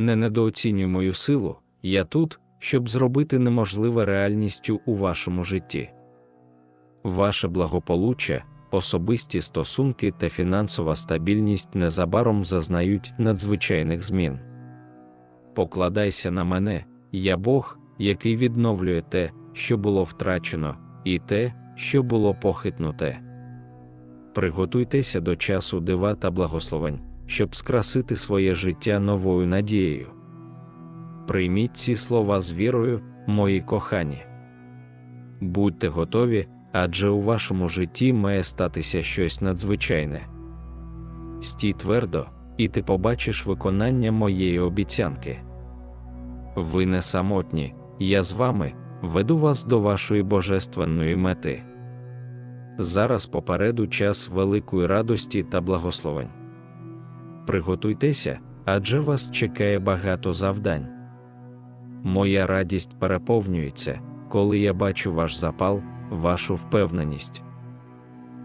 не недооцінюй мою силу, я тут, щоб зробити неможливе реальністю у вашому житті. Ваше благополуччя, особисті стосунки та фінансова стабільність незабаром зазнають надзвичайних змін. Покладайся на мене, я Бог, який відновлює те, що було втрачено, і те, що було похитнуте. Приготуйтеся до часу дива та благословень, щоб скрасити своє життя новою надією. Прийміть ці слова з вірою, мої кохані. Будьте готові, адже у вашому житті має статися щось надзвичайне. Стій твердо, і ти побачиш виконання моєї обіцянки. Ви не самотні, я з вами веду вас до вашої божественної мети. Зараз попереду час великої радості та благословень. Приготуйтеся, адже вас чекає багато завдань. Моя радість переповнюється, коли я бачу ваш запал, вашу впевненість.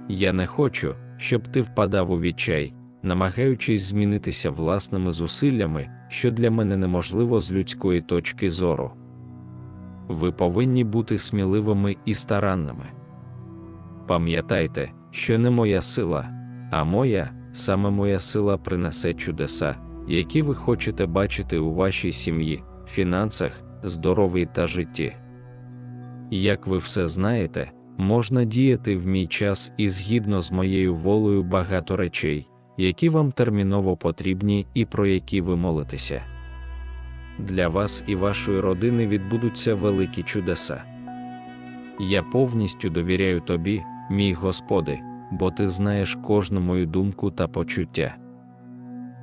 Я не хочу, щоб ти впадав у відчай, намагаючись змінитися власними зусиллями, що для мене неможливо з людської точки зору. Ви повинні бути сміливими і старанними. Пам'ятайте, що не моя сила, а моя, саме моя сила принесе чудеса, які ви хочете бачити у вашій сім'ї, фінансах, здоров'ї та житті. Як ви все знаєте, можна діяти в мій час і згідно з моєю волею багато речей, які вам терміново потрібні і про які ви молитеся. Для вас і вашої родини відбудуться великі чудеса. Я повністю довіряю тобі, мій Господи, бо ти знаєш кожну мою думку та почуття.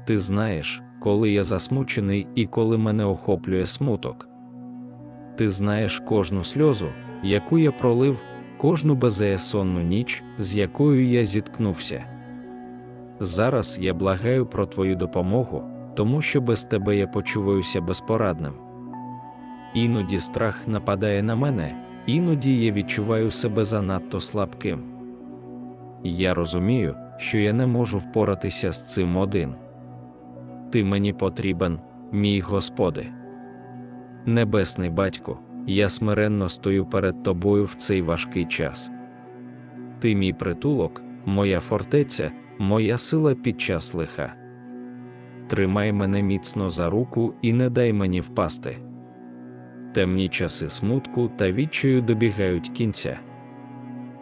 Ти знаєш, коли я засмучений і коли мене охоплює смуток. Ти знаєш кожну сльозу, яку я пролив, кожну беззаєсонну ніч, з якою я зіткнувся. Зараз я благаю про твою допомогу, тому що без тебе я почуваюся безпорадним. Іноді страх нападає на мене, іноді я відчуваю себе занадто слабким. Я розумію, що я не можу впоратися з цим один. Ти мені потрібен, мій Господи. Небесний Батько, я смиренно стою перед Тобою в цей важкий час. Ти мій притулок, моя фортеця, моя сила під час лиха. Тримай мене міцно за руку і не дай мені впасти. Темні часи смутку та відчаю добігають кінця.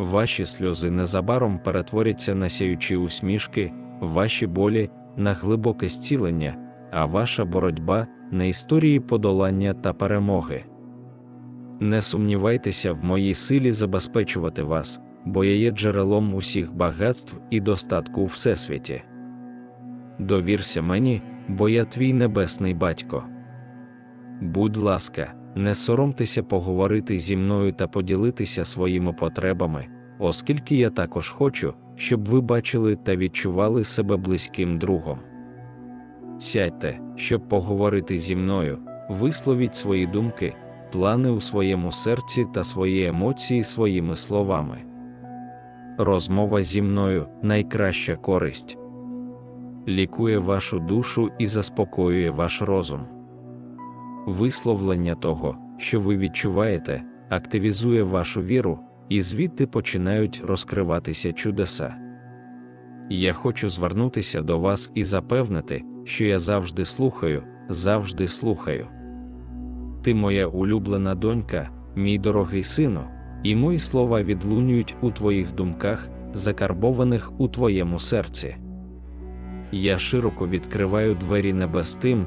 Ваші сльози незабаром перетворяться на сяючі усмішки, ваші болі на глибоке зцілення, а ваша боротьба на історії подолання та перемоги. Не сумнівайтеся в моїй силі забезпечувати вас, бо я є джерелом усіх багатств і достатку у всесвіті. Довірся мені, бо я твій небесний батько. Будь ласка, не соромтеся поговорити зі мною та поділитися своїми потребами, оскільки я також хочу, щоб ви бачили та відчували себе близьким другом. Сядьте, щоб поговорити зі мною, висловіть свої думки, плани у своєму серці та свої емоції своїми словами. Розмова зі мною найкраща користь. Лікує вашу душу і заспокоює ваш розум. Висловлення того, що ви відчуваєте, активізує вашу віру, і звідти починають розкриватися чудеса. Я хочу звернутися до вас і запевнити, що я завжди слухаю, завжди слухаю. Ти моя улюблена донька, мій дорогий сину, і мої слова відлунюють у твоїх думках, закарбованих у твоєму серці. Я широко відкриваю двері небес тим,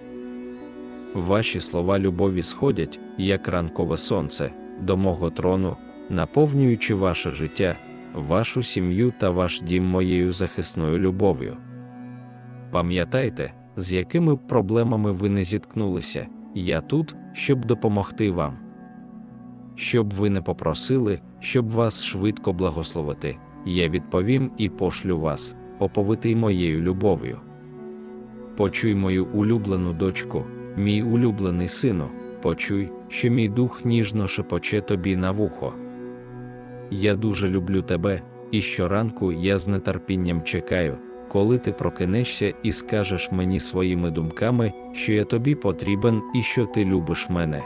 Ваші слова любові сходять, як ранкове сонце, до мого трону, наповнюючи ваше життя, вашу сім'ю та ваш дім моєю захисною любов'ю. Пам'ятайте, з якими проблемами ви не зіткнулися, я тут, щоб допомогти вам. Щоб ви не попросили, щоб вас швидко благословити, я відповім і пошлю вас, оповитий моєю любов'ю. Почуй мою улюблену дочку, мій улюблений сину, почуй, що мій дух ніжно шепоче тобі на вухо. Я дуже люблю тебе, і щоранку я з нетерпінням чекаю, коли ти прокинешся і скажеш мені своїми думками, що я тобі потрібен і що ти любиш мене.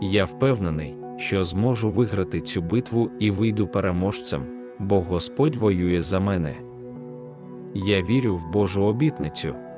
Я впевнений, що зможу виграти цю битву і вийду переможцем, бо Господь воює за мене. Я вірю в Божу обітницю,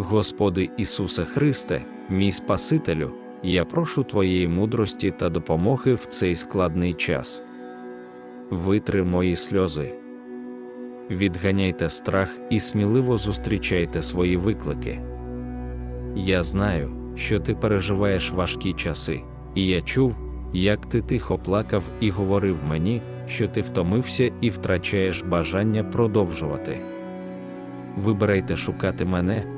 Господи Ісусе Христе, мій Спасителю, я прошу Твоєї мудрості та допомоги в цей складний час. Витри мої сльози. Відганяйте страх і сміливо зустрічайте свої виклики. Я знаю, що ти переживаєш важкі часи, і я чув, як ти тихо плакав і говорив мені, що ти втомився і втрачаєш бажання продовжувати. Вибирайте шукати мене,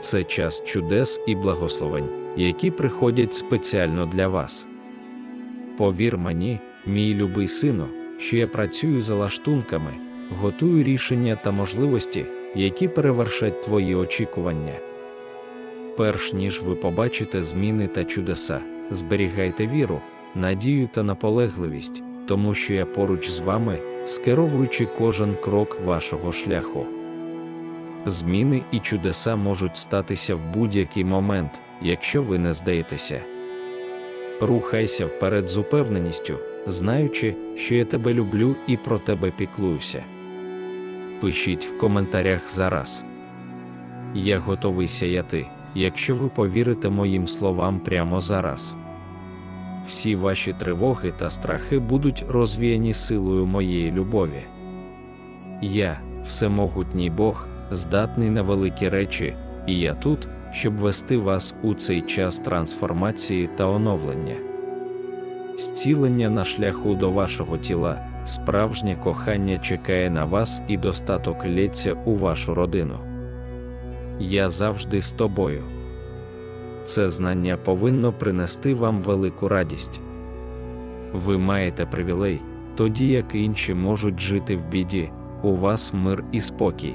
Це час чудес і благословень, які приходять спеціально для вас. Повір мені, мій любий сину, що я працюю за лаштунками, готую рішення та можливості, які перевершать твої очікування. Перш ніж ви побачите зміни та чудеса, зберігайте віру, надію та наполегливість, тому що я поруч з вами, скеровуючи кожен крок вашого шляху. Зміни і чудеса можуть статися в будь-який момент, якщо ви не здаєтеся. Рухайся вперед з упевненістю, знаючи, що я тебе люблю і про тебе піклуюся. Пишіть в коментарях зараз. Я готовий сяяти, якщо ви повірите моїм словам прямо зараз. Всі ваші тривоги та страхи будуть розвіяні силою моєї любові. Я, всемогутній Бог, здатний на великі речі, і я тут, щоб вести вас у цей час трансформації та оновлення. Зцілення на шляху до вашого тіла, справжнє кохання чекає на вас і достаток лється у вашу родину. Я завжди з тобою. Це знання повинно принести вам велику радість. Ви маєте привілей, тоді як інші можуть жити в біді, у вас мир і спокій.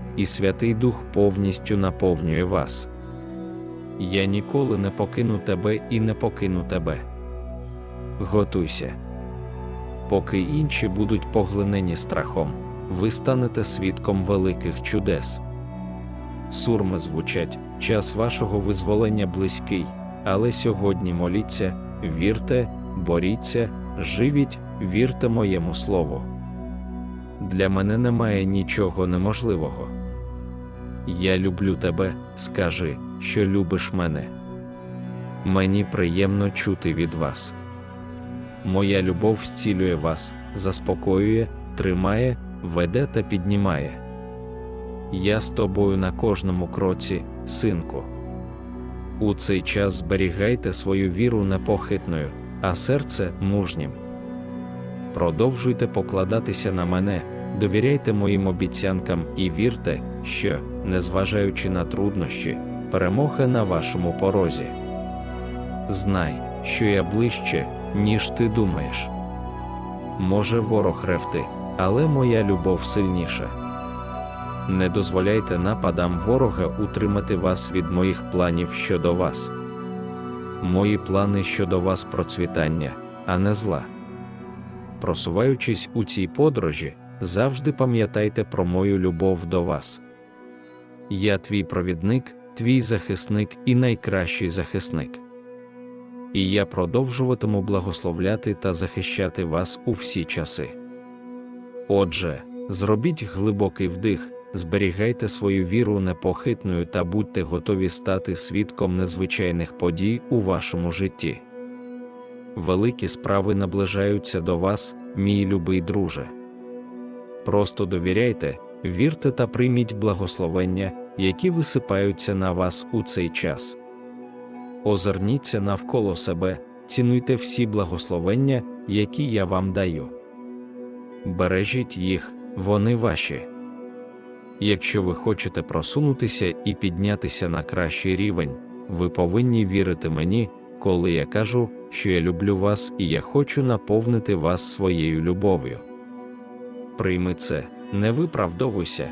і Святий Дух повністю наповнює вас. Я ніколи не покину тебе і не покину тебе. Готуйся. Поки інші будуть поглинені страхом, ви станете свідком великих чудес. Сурми звучать, час вашого визволення близький, але сьогодні моліться, вірте, боріться, живіть, вірте моєму слову. Для мене немає нічого неможливого. Я люблю тебе, скажи, що любиш мене. Мені приємно чути від вас. Моя любов зцілює вас, заспокоює, тримає, веде та піднімає. Я з тобою на кожному кроці, синку. У цей час зберігайте свою віру непохитною, а серце мужнім. Продовжуйте покладатися на мене, довіряйте моїм обіцянкам і вірте, що, незважаючи на труднощі, перемога на вашому порозі. Знай, що я ближче, ніж ти думаєш. Може ворог ревти, але моя любов сильніша. Не дозволяйте нападам ворога утримати вас від моїх планів щодо вас. Мої плани щодо вас процвітання, а не зла. Просуваючись у цій подорожі, завжди пам'ятайте про мою любов до вас. Я твій провідник, твій захисник і найкращий захисник. І я продовжуватиму благословляти та захищати вас у всі часи. Отже, зробіть глибокий вдих, зберігайте свою віру непохитною та будьте готові стати свідком незвичайних подій у вашому житті. Великі справи наближаються до вас, мій любий друже. Просто довіряйте, вірте та прийміть благословення, які висипаються на вас у цей час. Озирніться навколо себе, цінуйте всі благословення, які я вам даю. Бережіть їх, вони ваші. Якщо ви хочете просунутися і піднятися на кращий рівень, ви повинні вірити мені, коли я кажу, що я люблю вас і я хочу наповнити вас своєю любов'ю. Прийми це, не виправдовуйся,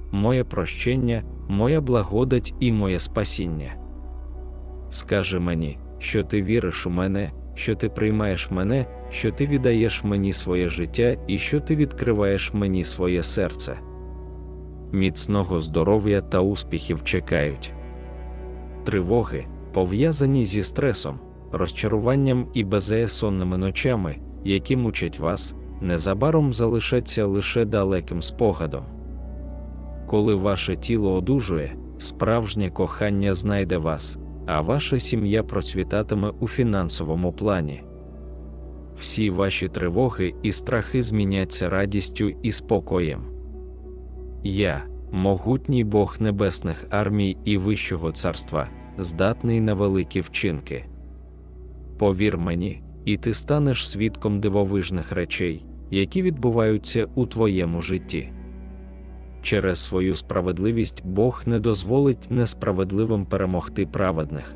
моє прощення, моя благодать і моє спасіння. Скажи мені, що ти віриш у мене, що ти приймаєш мене, що ти віддаєш мені своє життя і що ти відкриваєш мені своє серце. Міцного здоров'я та успіхів чекають. Тривоги, пов'язані зі стресом, розчаруванням і безеясонними ночами, які мучать вас, незабаром залишаться лише далеким спогадом. Коли ваше тіло одужує, справжнє кохання знайде вас, а ваша сім'я процвітатиме у фінансовому плані. Всі ваші тривоги і страхи зміняться радістю і спокоєм. Я, могутній Бог небесних армій і Вищого царства, здатний на великі вчинки. Повір мені, і ти станеш свідком дивовижних речей, які відбуваються у твоєму житті. Через свою справедливість Бог не дозволить несправедливим перемогти праведних.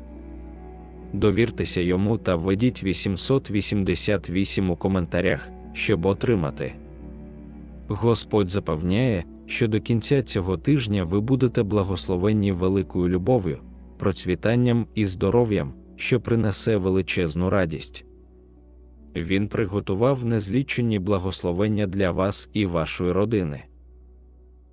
Довіртеся йому та введіть 888 у коментарях, щоб отримати. Господь запевняє, що до кінця цього тижня ви будете благословенні великою любов'ю, процвітанням і здоров'ям, що принесе величезну радість. Він приготував незлічені благословення для вас і вашої родини.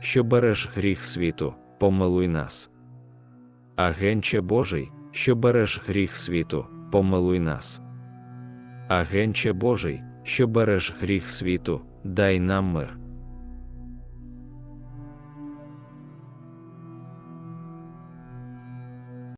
що береш гріх світу, помилуй нас. Агенче Божий, що береш гріх світу, помилуй нас. Агенче Божий, що береш гріх світу, дай нам мир.